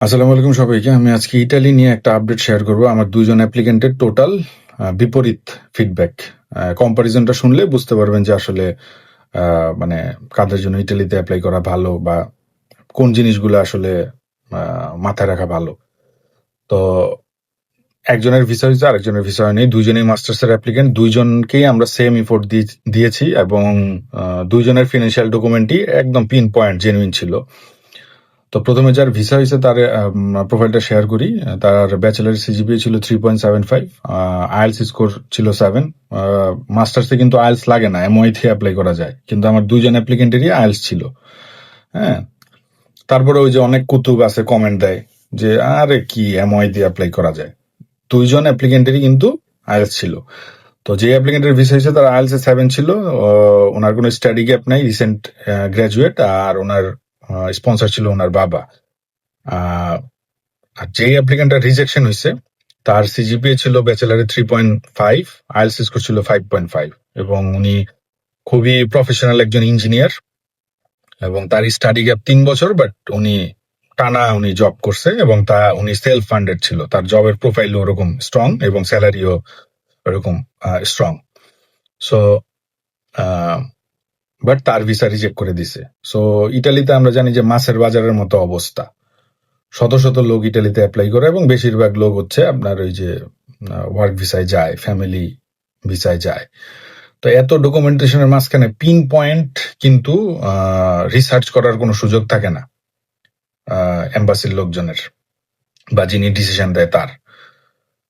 আসসালামু আলাইকুম সবাইকে। আমি আজকে ইটালি নিয়ে একটা আপডেট শেয়ার করব। আমার দুইজন অ্যাপ্লিকেন্টের টোটাল বিপরীত ফিডব্যাক কম্পারিজনটা শুনলে বুঝতে পারবেন যে আসলে মানে কাদের জন্য ইটালিতে অ্যাপ্লাই করা ভালো বা কোন জিনিসগুলো আসলে মাথায় রাখা ভালো। তো একজনের ভিসা হয়েছে, আরেকজনের ভিসা হয়নি। দুইজনেই মাস্টার্স এর অ্যাপ্লিকেন্ট দুইজনকেই আমরা সেম ইফোর্ট দিয়েছি এবং দুইজনের ফিনান্সিয়াল ডকুমেন্টই একদম পিন পয়েন্ট জেনুইন ছিল। তো প্রথমে যার ভিসা হয়েছে তার প্রোফাইলটা শেয়ার করি। তার ব্যাচেলার সিজিপি ছিল three point seven five IELTS score ছিল সেভেন মাস্টার্সে কিন্তু আইএলস লাগে না এমওআই থেকে অ্যাপ্লাই করা যায়। কিন্তু আমার দুইজন অ্যাপ্লিকেন্টেরই আইএলস ছিল। হ্যাঁ? তারপরে ওই যে অনেক কুতুব আছে কমেন্ট দেয় যে, আরে কি এমওআই দিয়ে অ্যাপ্লাই করা যায়? দুইজন অ্যাপ্লিকেন্টেরই কিন্তু আইএলস ছিল। তো যে অ্যাপ্লিকেন্টের ভিসা হয়েছে তার আইএলস সেভেন ছিল ওনার কোনো স্টাডি গ্যাপ নাই রিসেন্ট গ্র্যাজুয়েট আর ওনার স্পন্সর ছিল ওনার বাবা। আর যে অ্যাপ্লিকেন্টটা রিজেকশন হয়েছে তার সিজিপিএ ছিল ব্যাচেলারে three point five IELTS score ছিল ফাইভ পয়েন্ট ফাইভ এবং উনি খুবই প্রফেশনাল একজন ইঞ্জিনিয়ার এবং তার স্টাডি গ্যাপ তিন বছর বাট উনি টানা উনি জব করছে এবং তা উনি সেলফ ফান্ডেড ছিল। তার জবের প্রোফাইল ওরকম স্ট্রং এবং স্যালারিও ওরকম স্ট্রং সো বাট তার ভিসা রিজেক্ট করে দিছে। সো ইটালিতে আমরা জানি যে মাছের বাজারের মতো অবস্থা। শত শত লোক ইটালিতে অ্যাপ্লাই করে এবং বেশিরভাগ লোক হচ্ছে আপনার ওই যে ওয়ার্ক ভিসায় যায় ফ্যামিলি ভিসায় যায়। তো এত ডকুমেন্টেশনের মাঝখানে পিন পয়েন্ট কিন্তু রিসার্চ করার কোনো সুযোগ থাকে না এম্বাসির লোকজনের বা যিনি ডিসিশন দেয় তার।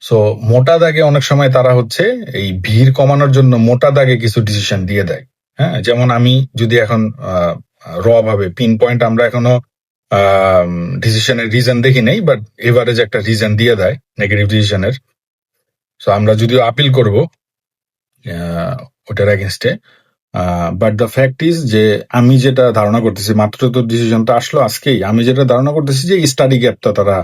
সো মোটা দাগে অনেক সময় তারা হচ্ছে এই ভিড় কমানোর জন্য মোটা দাগে কিছু ডিসিশন দিয়ে দেয়। হ্যাঁ যেমন আমি যদি এখন র ভাবে পিন পয়েন্ট আমরা এখনও ডিসিশনের রিজন দেখি নেই বাট এভারেজ একটা রিজন দিয়ে দেয় নেগেটিভ ডিসিশনের সো আমরা যদিও আপিল করব ওটার এগেনস্টে বাট দ্য ফ্যাক্ট ইজ যে আমি যেটা ধারণা করতেছি, মাত্র তো ডিসিশনটা আসলো আজকেই, আমি যেটা ধারণা করতেছি যে স্টাডি গ্যাপটা তারা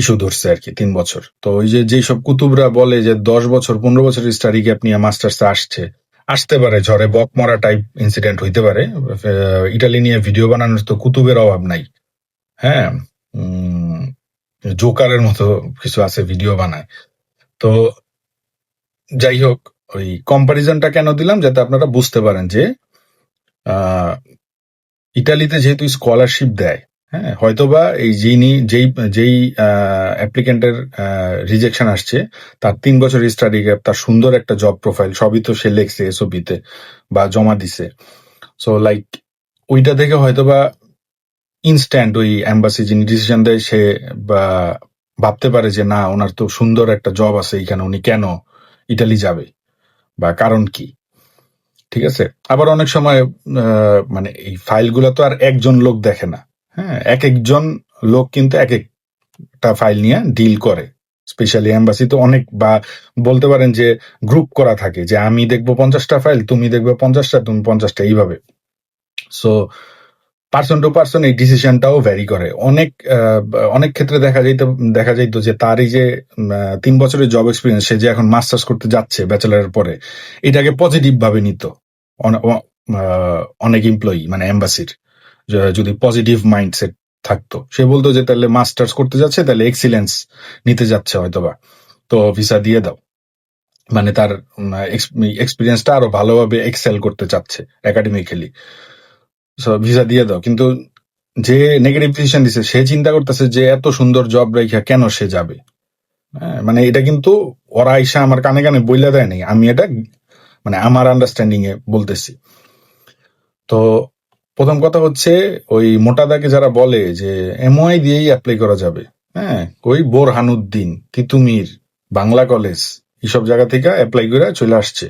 ইস্যু ধরছে আর কি, তিন বছর। তো ওই যে যেই সব কুতুবরা বলে যে দশ বছর, পনেরো বছর স্টাডি গ্যাপ নিয়ে মাস্টার্সে আসছে আসতে পারে, ঝড়ে বক মরা টাইপ ইনসিডেন্ট হইতে পারে। ইটালি নিয়ে ভিডিও বানানোর তো কুতুবের অভাব নাই। হ্যাঁ জোকারের মতো কিছু আছে ভিডিও বানায়। তো যাই হোক, ওই কম্পারিজনটা কেন দিলাম? যাতে আপনারা বুঝতে পারেন যে ইটালিতে যেহেতু স্কলারশিপ দেয় হ্যাঁ হয়তোবা এই যিনি, যেই যেই অ্যাপ্লিকেন্টের রিজেকশন আসছে, তার তিন বছর স্টাডি গ্যাপ তার সুন্দর একটা জব প্রোফাইল সবই তো সে লেখছে এসওপিতে বা জমা দিছে। সো লাইক ওইটা থেকে হয়তোবা ইনস্ট্যান্ট ওই অ্যাম্বাসি যিনি ডিসিশন দেয়, সে বা, ভাবতে পারে যে, না, ওনার তো সুন্দর একটা জব আছে এখানে উনি কেন ইটালি যাবে? বা কারণ কি? ঠিক আছে? আবার অনেক সময় মানে এই ফাইলগুলো তো আর একজন লোক দেখে না। হ্যাঁ এক একজন লোক কিন্তু এক একটা ফাইল নিয়ে ডিল করে। স্পেশালি এম্বাসি তো অনেক বা বলতে পারেন যে গ্রুপ করা থাকে যে আমি দেখব পঞ্চাশটা ফাইল তুমি দেখবে পঞ্চাশটা, তুমি পঞ্চাশটা, এইভাবে। সো পার্সন টু পার্সন এই ডিসিশনটাও ভ্যারি করে। অনেক অনেক ক্ষেত্রে দেখা যাইতো দেখা যাইতো যে তার এই যে তিন বছরের জব এক্সপিরিয়েন্স সে যে এখন মাস্টার্স করতে যাচ্ছে ব্যাচেলারের পরে, এটাকে পজিটিভ ভাবে নিত। অনেক এমপ্লয়ি মানে এম্বাসির যদি পজিটিভ মাইন্ডসেট থাকতো। সে বলতো যে তাহলে মাস্টার্স করতে যাচ্ছে তাহলে এক্সিলেন্স নিতে যাচ্ছে হয়তোবা। তো ভিসা দিয়ে দাও। মানে তার এক্সপিরিয়েন্সটা আরও ভালোভাবে এক্সেল করতে চাচ্ছে একাডেমিক্যালি ভিসা দিয়ে দাও। কিন্তু যে নেগেটিভ ডিসিশন দিছে সে চিন্তা করতেছে যে এত সুন্দর জব রেখা কেন সে যাবে? হ্যাঁ, মানে এটা কিন্তু ওরা আইসা আমার কানে কানে বইলা দেয় নাই। আমি এটা মানে আমার আন্ডারস্ট্যান্ডিং এ বলতেছি। তো প্রথম কথা হচ্ছে, ওই মোটা দাগে যারা বলে যে, এমওআই দিয়েই অ্যাপ্লাই করা যাবে। হ্যাঁ ওই বোরহানুদ্দিন, তিতুমির, বাংলা কলেজ, এইসব জায়গা থেকে অ্যাপ্লাই করে চলে আসছে।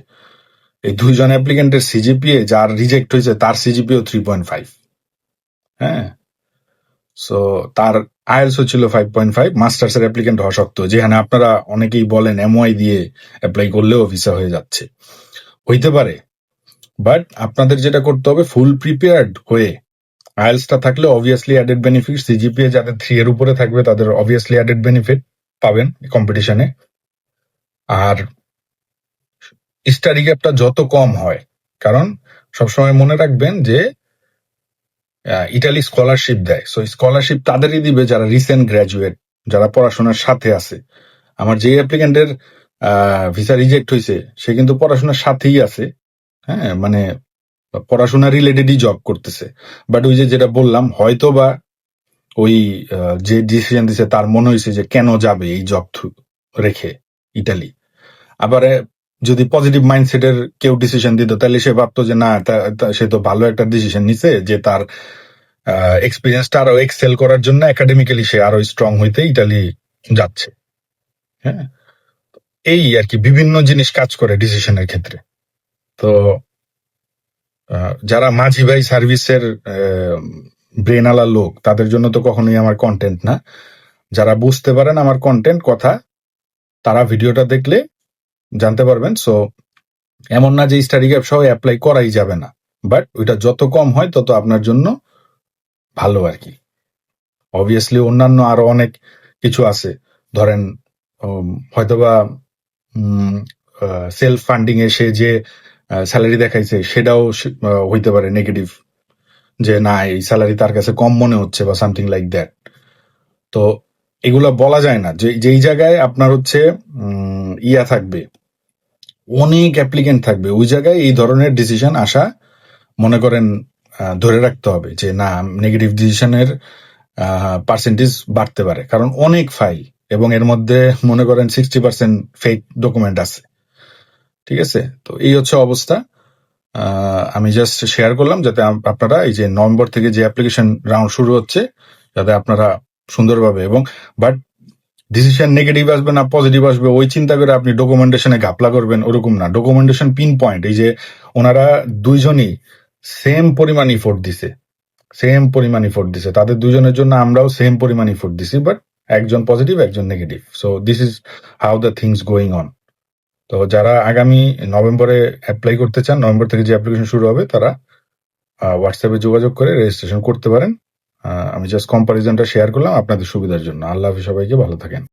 এই দুইজন অ্যাপ্লিকেন্টের সিজিপিএ যার রিজেক্ট হয়েছে, তার সিজিপিও থ্রি পয়েন্ট ফাইভ হ্যাঁ সো তার আইএলস ছিল ফাইভ পয়েন্ট ফাইভ মাস্টার্স এর অ্যাপ্লিকেন্ট হওয়া সত্ত্বেও, যেখানে আপনারা অনেকেই বলেন, এমওআই দিয়ে অ্যাপ্লাই করলেও ভিসা হয়ে যাচ্ছে। হইতে পারে বাট আপনাদের যেটা করতে হবে ফুল প্রিপেয়ার্ড হয়ে আইএলসটা থাকলে অবভিয়াসলি অ্যাডেড বেনিফিট সিজিপিএ যাদের থ্রি এর উপরে থাকবে, তাদের অবভিয়াসলি অ্যাডেড বেনিফিট পাবেন কম্পিটিশনে আর স্টাডি গ্যাপটা যত কম হয়, কারণ সবসময় মনে রাখবেন যে ইটালি স্কলারশিপ দেয়। সো স্কলারশিপ তাদেরই দিবে যারা রিসেন্ট গ্র্যাজুয়েট যারা পড়াশোনার সাথে আছে। আমার যে অ্যাপ্লিকেন্টের ভিসা রিজেক্ট হয়েছে, সে কিন্তু পড়াশোনার সাথেই আছে। হ্যাঁ মানে পড়াশোনা রিলেটেডই জব করতেছে। বাট ওই যে যেটা বললাম হয়তো বা ওই যে ডিসিশন দিছে, তার মনে হয়েছে যে কেন যাবে এই জব রেখে ইটালি আবার যদি পজিটিভ মাইন্ডসেটের কেউ ডিসিশন দিত, তাহলে সে ভাবতো যে না সে তো ভালো একটা ডিসিশন নিছে, যে তার এক্সপিরিয়েন্সটা আরও এক্সেল করার জন্য একাডেমিক্যালি সে আরও স্ট্রং হইতে ইটালি যাচ্ছে। হ্যাঁ? এই আর কি, বিভিন্ন জিনিস কাজ করে ডিসিশনের ক্ষেত্রে। তো যারা মাঝি ভাই সার্ভিসের ব্রেনালা লোক, তাদের জন্য তো কখনোই আমার কন্টেন্ট না। যারা বুঝতে পারেন আমার কন্টেন্ট কথা, তারা ভিডিওটা দেখলে জানতে পারবেন। সো এমন না যে স্টাডি গ্যাপ সহ অ্যাপ্লাই করাই যাবে না। বাট ওইটা যত কম হয়, তত আপনার জন্য ভালো আর কি। অবভিয়াসলি অন্যান্য আরও অনেক কিছু আছে। ধরেন হয়তোবা সেলফ ফান্ডিং এ সে যে স্যালারি দেখাইছে, সেটাও হইতে পারে নেগেটিভ যে না, এই স্যালারি তার কাছে কম মনে হচ্ছে বা সামথিং লাইক দ্যাট তো এগুলা বলা যায় না। যে, যেই জায়গায় আপনার হচ্ছে ইয়া থাকবে, অনেক অ্যাপ্লিকেন্ট থাকবে, ওই জায়গায় এই ধরনের ডিসিশন আসা মনে করেন ধরে রাখতে হবে যে, না নেগেটিভ ডিসিশনের পার্সেন্টেজ বাড়তে পারে। কারণ অনেক ফাইল এবং এর মধ্যে মনে করেন সিক্সটি পার্সেন্ট ফেক ডকুমেন্ট আছে। ঠিক আছে? তো এই হচ্ছে অবস্থা। আমি জাস্ট শেয়ার করলাম যাতে আপনারা এই যে নভেম্বর থেকে যে অ্যাপ্লিকেশন রাউন্ড শুরু হচ্ছে, যাতে আপনারা সুন্দরভাবে এবং বাট ডিসিশন নেগেটিভ আসবে না পজিটিভ আসবে, ওই চিন্তা করে আপনি ডকুমেন্টেশনে ঘাপলা করবেন, ওরকম না। ডকুমেন্টেশন পিন পয়েন্ট এই যে ওনারা দুইজনই সেম পরিমাণ ইফোর্ট দিছে। সেম পরিমাণ ইফোর্ট দিছে। তাদের দুজনের জন্য আমরাও সেম পরিমাণ ইফোর্ট দিছি বাট একজন পজিটিভ একজন negative so this is how the things going on তো যারা আগামী নভেম্বরে অ্যাপ্লাই করতে চান, নভেম্বর থেকে যে অ্যাপ্লিকেশন শুরু হবে, তারা হোয়াটসঅ্যাপে যোগাযোগ করে রেজিস্ট্রেশন করতে পারেন। আমি জাস্ট কম্পারিজনটা শেয়ার করলাম আপনাদের সুবিধার জন্য। আল্লাহ হাফিজ সবাইকে, ভালো থাকেন।